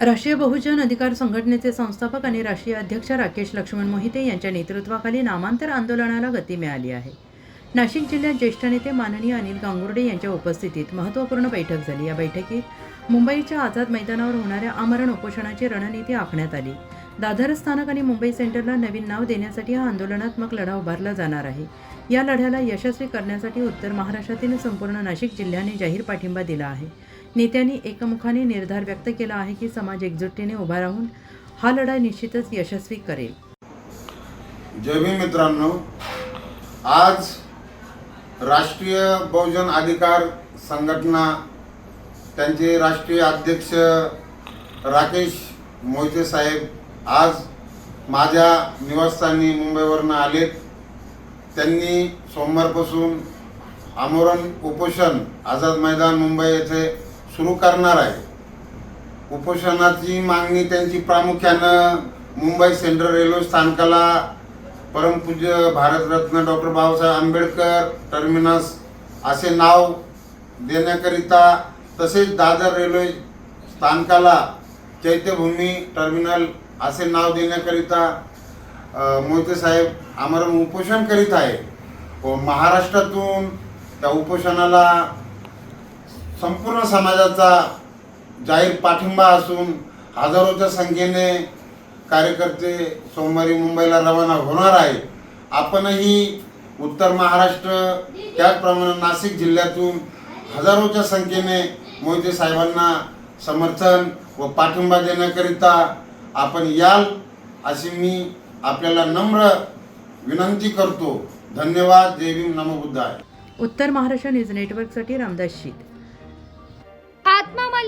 राष्ट्रीय बहुजन अधिकार संघटनेचे संस्थापक आणि राष्ट्रीय अध्यक्ष राकेश लक्ष्मण मोहिते यांच्या नेतृत्वाखाली नामांतर आंदोलनाला गती मिळाली आहे. नाशिक जिल्ह्यात ज्येष्ठ नेते माननीय अनिल गांगुर्डे यांच्या उपस्थितीत महत्त्वपूर्ण बैठक झाली. या बैठकीत मुंबईच्या आझाद मैदानावर होणाऱ्या आमरण उपोषणाची रणनीती आखण्यात आली. दादर स्थानक आणि मुंबई सेंटरला नवीन नाव देण्यासाठी हा आंदोलनात्मक लढा उभारला जाणार आहे. या लढ्याला यशस्वी करण्यासाठी उत्तर महाराष्ट्रातील संपूर्ण नाशिक जिल्ह्याने जाहीर पाठिंबा दिला आहे. नेत्यांनी एकमुखाने निर्धार व्यक्त केला आहे की समाज एकजुटीने उभा राहून हा लढा निश्चितच यशस्वी करेल. जय भीम मित्रांनो आज राष्ट्रीय बहुजन अधिकार संघटना त्यांचे राष्ट्रीय अध्यक्ष राकेश मोहिते साहेब आज माझ्या निवासस्थानी मुंबईवरनं आलेत. त्यांनी सोमवारपासून आमरण उपोषण आझाद मैदान मुंबई येथे सुरू करणार आहे. उपोषणाची मागणी त्यांची प्रामुख्यानं मुंबई सेंट्रल रेल्वे स्थानकाला परमपूज्य भारतरत्न डॉक्टर बाबासाहेब आंबेडकर टर्मिनस असे नाव देण्याकरिता तसेच दादर रेल्वे स्थानकाला चैत्यभूमी टर्मिनल असे नाव देण्याकरिता अ, मोहिते साहेब आमरण उपोषण करीत आहे. व महाराष्ट्रातून त्या उपोषणाला संपूर्ण समाजाचा जाहीर पाठिंबा असून हजारोच्या संख्येने कार्यकर्ते सोमवारी मुंबईला रवाना होणार आहे आपणही उत्तर महाराष्ट्र त्याचप्रमाणे नाशिक जिल्ह्यातून हजारोच्या संख्येने मोहिते साहेबांना समर्थन व पाठिंबा देण्याकरिता आपण याल अशी मी आपल्याला नम्र विनंती करतो. धन्यवाद. जय भीम. नमो उत्तर महाराष्ट्र न्यूज नेटवर्कसाठी रामदास शीत.